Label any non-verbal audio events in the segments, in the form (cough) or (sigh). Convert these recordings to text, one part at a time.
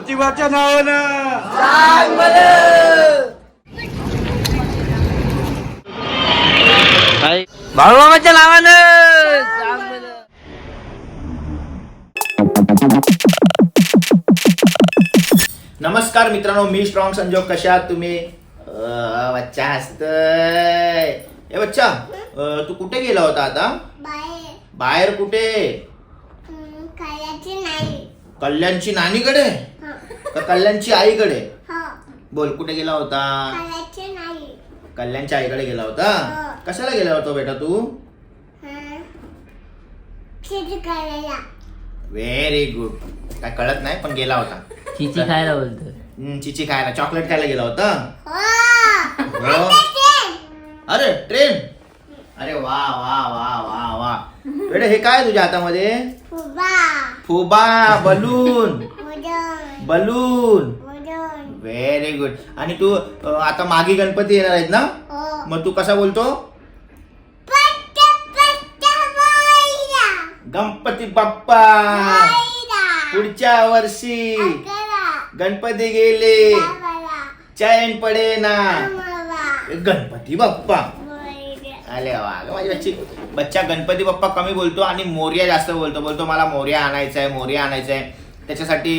ज्योतिबाच्या नावानं. बाळूमामाच्या नावानं. नमस्कार मित्रांनो मी स्ट्रॉंग संजोग. कशा आहात तुम्ही? अं, बच्चा हसतय. ए बच्चा अं, तू कुठे गेला होता आता? बाहेर. बाहेर कुठे? हम्म, खायचे नाही कल्याणची नानीकडे? हा का कल्याणची आईकडे. हा. बोल कुठे गेला होता? कल्याणच्या आईकडे गेला होता? हा. कशाला गेला होता बेटा तू? हा. व्हेरी गुड काय कळत नाही पण गेला होता. चिची खायला बोलतो चिची खायला चॉकलेट खायला गेला होता? हो. हो. अरे ट्रेन अरे वा वा वा वा वा. बेटा हे काय तुझ्या हातामध्ये? फुबा बलून. बलून. व्हेरी गुड आणि तू अ, आता मागे गणपती येणार आहेत ना? हो. मग तू कसा बोलतो? पट्टा पट्टा बाईला गणपती बाप्पा. पुढच्या वर्षी. गणपती गेले. बाबाला. चैन पडे ना गणपती बाप्पा. आले वा माझी बच्ची. बच्चा गणपती बाप्पा कमी बोलतो आणि मोर्या जास्त बोलतो. बोलतो मला मोर्या आणायचा आहे मोर्या आणायचा आहे त्याच्यासाठी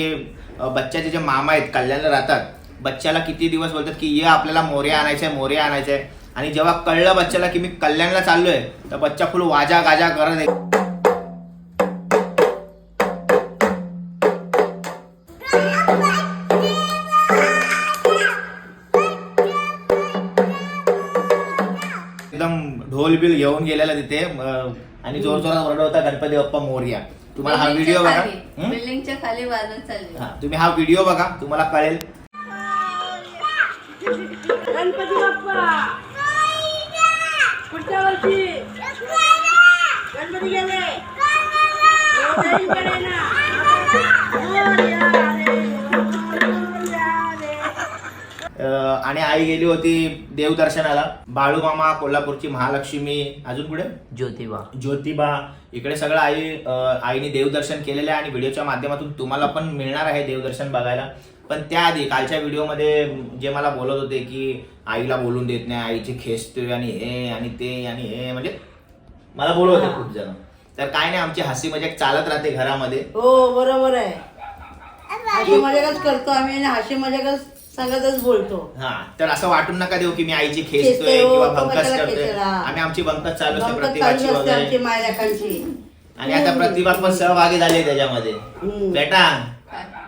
बच्च्याचे बच्चाचे जे मामा आहेत कल्याणला राहतात बच्चाला किती दिवस बोलतात की ये आपल्याला मोर्या आणायचे आहे मोर्या आणायचा आहे आणि जेव्हा कळलं बच्चाला की मी कल्याणला चाललोय तर बच्चा फुल वाजा गाजा करत आहे. एकदम ढोल बिल घेऊन गेलेला तिथे आणि जोर जोरात ओरडवता होता गणपती बाप्पा मोर्या. तुम्हाला हा व्हिडिओ बघा. हं? बिल्डिंगच्या खाली वाजत चालली. हा तुम्ही हा व्हिडिओ बघा तुम्हाला कळेल. गणपती बाप्पा. पुढच्या वर्षी. गणपती गेले. ना. मोरया आणि आई गेली होती देवदर्शनाला. बाळूमामा कोल्हापूरची महालक्ष्मी अजून पुढे ज्योतिबा. ज्योतिबा. इकडे सगळं आई आईने देवदर्शन केलेलं आहे आणि व्हिडिओच्या माध्यमातून तुम्हाला पण मिळणार आहे देवदर्शन बघायला. पण त्याआधी कालच्या व्हिडिओमध्ये जे मला बोलत होते की आईला बोलून देत नाही आईची खेचतोय आणि हे आणि ते आणि हे म्हणजे मला बोलत होते खूप जण. तर काय नाही आमची हसी मजाक चालत राहते घरामध्ये. हो बरोबर आहे. हाशी मजाकच करतो आम्ही आणि हाशी मजाकच सांगतच बोलतो. हा तर असं वाटून नका देऊ की मी आईची खेचतोय, खेचतोय हो, किंवा तो भंकस कशाला करतोय. खेचेल. आम्ही आमची भंकस चालू असते गंमत प्रतिभाची चालू असते आमची वगैरे मायलेकांची आणि आता प्रतिभा पण सहभागी झाली त्याच्यामध्ये. हम्म. बेटा.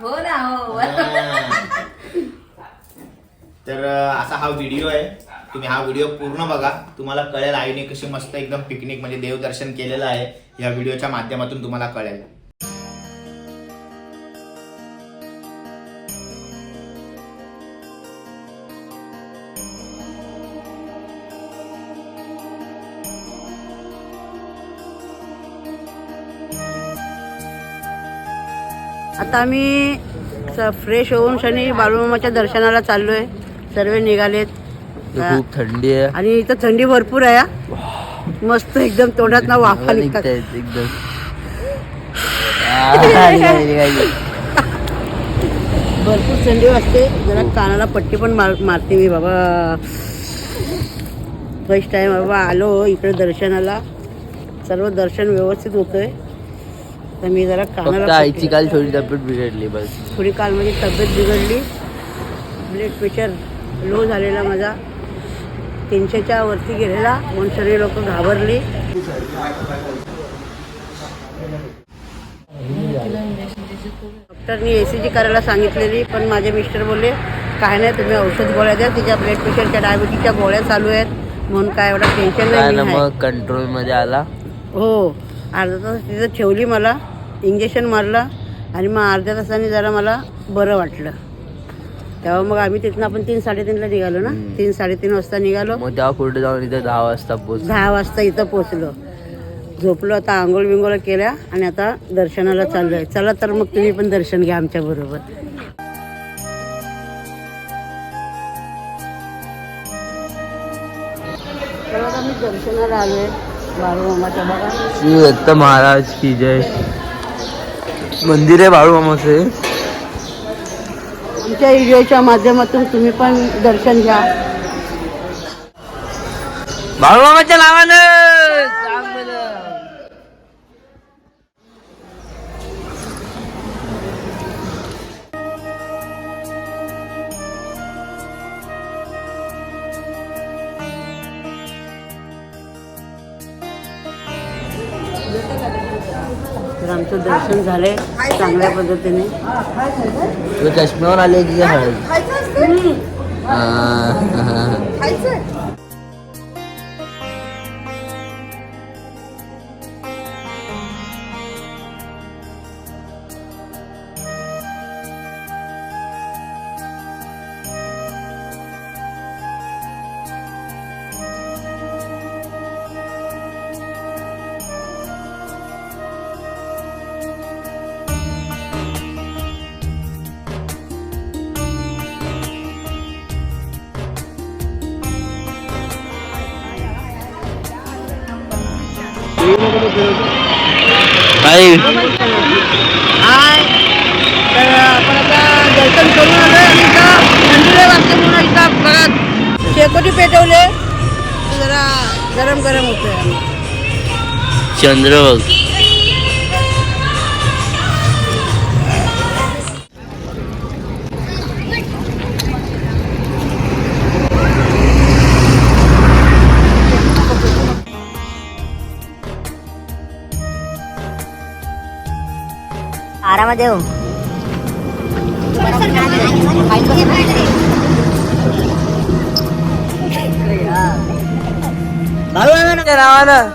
हो ना हो. हा. तर अं, असा हा व्हिडिओ आहे. तुम्ही हा व्हिडिओ पूर्ण बघा. तुम्हाला कळेल आईने कशी मस्त एकदम पिकनिक म्हणजे देवदर्शन केलेलं आहे. या व्हिडिओच्या माध्यमातून तुम्हाला कळेल. आता आम्ही फ्रेश होऊन शनी बाळूमामाच्या दर्शनाला चाललोय. सर्व निघालेत. खूप थंडी आहे. आणि इथं थंडी भरपूर आहे हा. मस्त एकदम तोंडात ना वाफा निघतात. निघतायत एकदम. (laughs) आ, निघाली, निघाली. भरपूर थंडी वाजते. जरा कानाला पट्टी पण मार मारते मी बाबा. फर्स्ट टाइम बाबा आलो इकडे दर्शनाला. सर्व दर्शन व्यवस्थित होतंय. तर मी जरा कानाला आईची काल थोडी तब्येत बिघडली बस. थोडी काल माझी तब्येत बिघडली. ब्लड प्रेशर लो झालेला माझा. तीनशेच्या वरती गेलेला. म्हणून सर्व लोक घाबरली. डॉक्टरनी ए सी जी करायला सांगितलेली पण माझे मिस्टर बोलले काय नाही तुम्ही औषध गोळ्या द्या. तिच्या ब्लड प्रेशरच्या डायबिटीसच्या गोळ्या चालू आहेत. म्हणून काय एवढं टेन्शन नाही ना मी आहे. मग कंट्रोलमध्ये आला. हो. अर्धा तास तिथं ठेवली मला. इंजेक्शन मारलं आणि मग अर्ध्या तासाने जरा मला बरं वाटलं. तेव्हा मग आम्ही तिथनं आपण तीन साडेतीनला निघालो ना. तीन साडेतीन वाजता निघालो. मग तेव्हा पुढे जाऊन इथे दहा वाजता पोहोच दहा वाजता इथं पोचलो झोपलो आता आंघोळ बिंगोळ केल्या आणि आता दर्शनाला चाललोय. चला तर मग तुम्ही पण दर्शन घ्या आमच्या बरोबर. आम्ही दर्शनाला आलोय. बघा महाराज की जय. मंदिर आहे बाळू मामाचे. आमच्या व्हिडिओच्या माध्यमातून तुम्ही पण दर्शन घ्या. बाळूमामाच्या नावानं! तर आमचं दर्शन झालंय चांगल्या पद्धतीने. चष्म्यावर आले की हळद आता दर्शन करून आलो बघा शेकोटी पेटवले. जरा गरम गरम होतोय. चंद्र बघ आरामात येऊ बाळूमामाच्या नावानं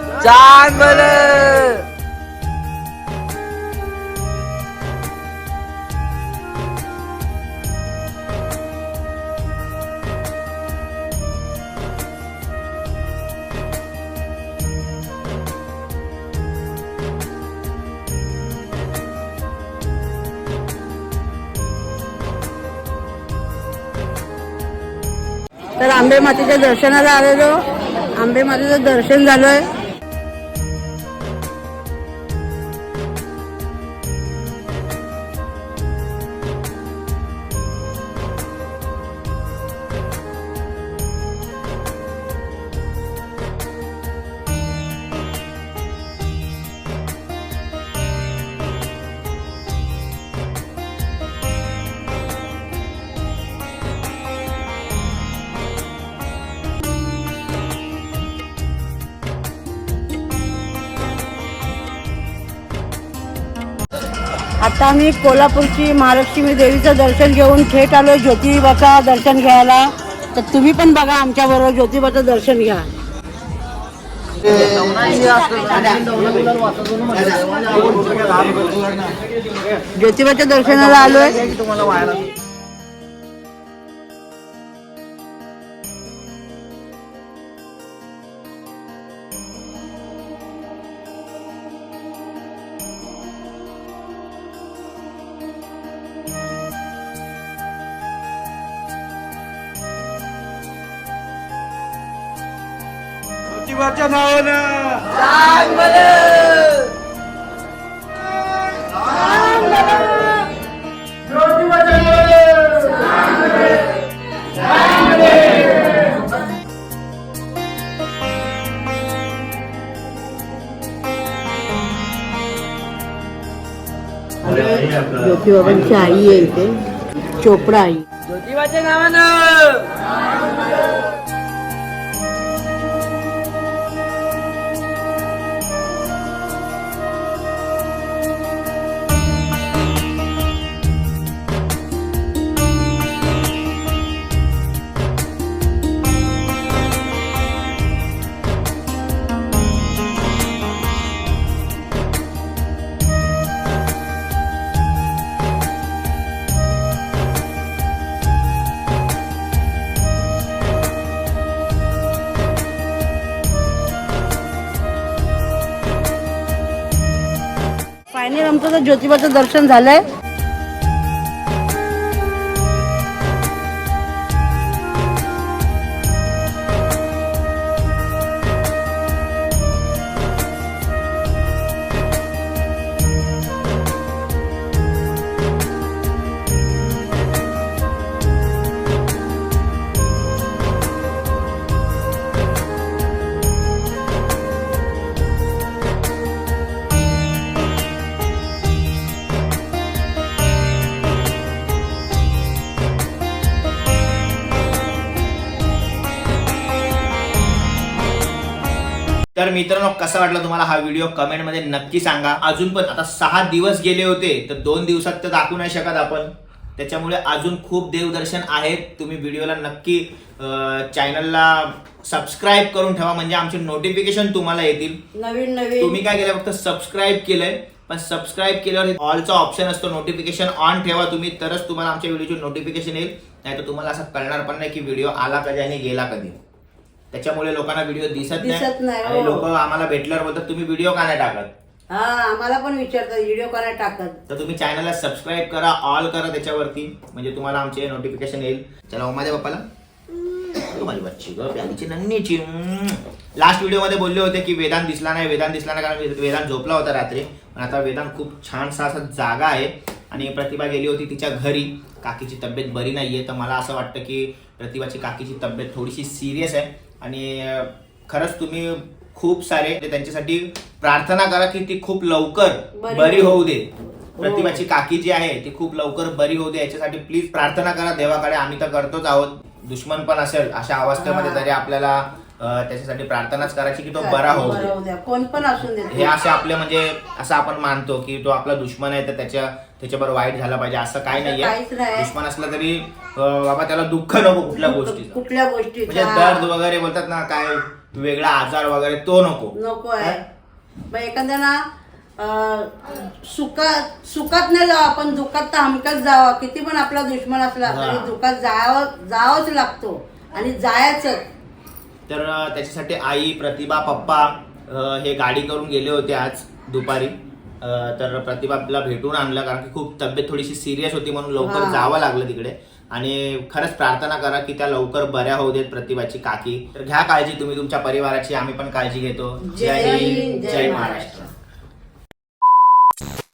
तर आंबे मातीच्या दर्शनाला आलेलो. आंबे मातेचं दर्शन झालंय. आता आम्ही कोल्हापूरची महालक्ष्मी देवीचं दर्शन घेऊन थेट आलो ज्योतिबाचा दर्शन घ्यायला. तर तुम्ही पण बघा आमच्याबरोबर ज्योतिबाचं दर्शन घ्या. ज्योतिबाच्या दर्शनाला आलोय. ज्योतिबाबांची आई आहे इथे चोपडा आई ज्योतिबाच्या नावानं ज्योतिबाचं दर्शन झालंय. तर मित्रांनो कसा वाटला तुम्हाला हा व्हिडिओ कमेंटमध्ये नक्की सांगा. अजून पण आता सहा दिवस गेले होते तर दोन दिवसात तर दाखवू नाही शकत आपण. त्याच्यामुळे अजून खूप देवदर्शन आहेत तुम्ही व्हिडिओला नक्की चॅनलला सबस्क्राईब करून ठेवा. म्हणजे आमचे नोटिफिकेशन तुम्हाला येतील. नवीन नवीन. तुम्ही काय केलं? फक्त सबस्क्राईब केलंय. पण सबस्क्राईब केल्यावर ऑलचा ऑप्शन असतो. नोटिफिकेशन ऑन ठेवा तुम्ही. तरच तुम्हाला आमच्या व्हिडिओची नोटिफिकेशन येईल. नाही तर तुम्हाला असं कळणार पण नाही की व्हिडिओ आला कधी आणि गेला कधी. त्याच्यामुळे लोकांना व्हिडिओ दिसत दिसत नाही, हो. लोक आम्हाला भेटल्यावर बोलतात तुम्ही व्हिडिओ का नाही टाकत? हा आम्हाला पण विचारतात व्हिडिओ करायला टाकत? तर तुम्ही चॅनलला सबस्क्राईब करा ऑल करा त्याच्यावरती. म्हणजे तुम्हाला आमचे नोटिफिकेशन येईल. चला ओ माझ्या बाप्पाला अगं माझी बच्ची ग प्यालीची नन्नीची. लास्ट व्हिडिओमध्ये बोलले होते की वेदांत दिसला नाही वेदांत दिसला नाही कारण वेदांत झोपला होता रात्री. पण आता वेदांत खूप छानसा असा जागा आहे. आणि प्रतिभा गेली होती तिच्या घरी. काकीची तब्येत बरी नाहीये. तर मला असं वाटतं की प्रतिभाची काकीची तब्येत थोडीशी सिरियस आहे. आणि खरंच तुम्ही खूप सारे त्यांच्यासाठी प्रार्थना करा की ती खूप लवकर बरी होऊ दे. प्रतिभाची काकी जी आहे ती खूप लवकर बरी होऊ दे. याच्यासाठी प्लीज प्रार्थना करा देवाकडे आम्ही तर करतोच आहोत. दुश्मन पण असेल अशा अवस्थेमध्ये हा. तरी आपल्याला त्याच्यासाठी प्रार्थनाच करायची की तो बरा द्या. कोण पण असून हे असे आपले म्हणजे असं आपण मानतो की तो आपला दुश्मन आहे तर त्याच्या त्याच्याबरोबर वाईट झाला पाहिजे असं काही नाहीये. नाही. दुश्मन असला तरी बाबा त्याला दुःख नको कुठल्या गोष्टीचं. कुठल्या म्हणजे गोष्टीचा दर्द वगैरे बोलतात ना काय वेगळा आजार वगैरे तो नको. नको आहे. एखाद्याला सुखात सुखात नाही जावं आपण दुःखात तर हमखास जावं. किती पण आपला दुश्मन असला हा. तरी दुःखात जावं जावंच लागतो. आणि जायचं. तर त्याच्यासाठी आई प्रतिभा पप्पा हे गाडी करून गेले होते आज दुपारी. तर प्रतिभाला भेटून आणलं कारण की खूप तब्येत थोडीशी सिरियस होती म्हणून लवकर. जावं लागलं तिकडे. आणि खरंच प्रार्थना करा की त्या लवकर बऱ्या होऊ देत प्रतिभाची काकी. तर घ्या काळजी तुम्ही तुमच्या परिवाराची आम्ही पण काळजी घेतो. जय हिंद, जय. महाराष्ट्र.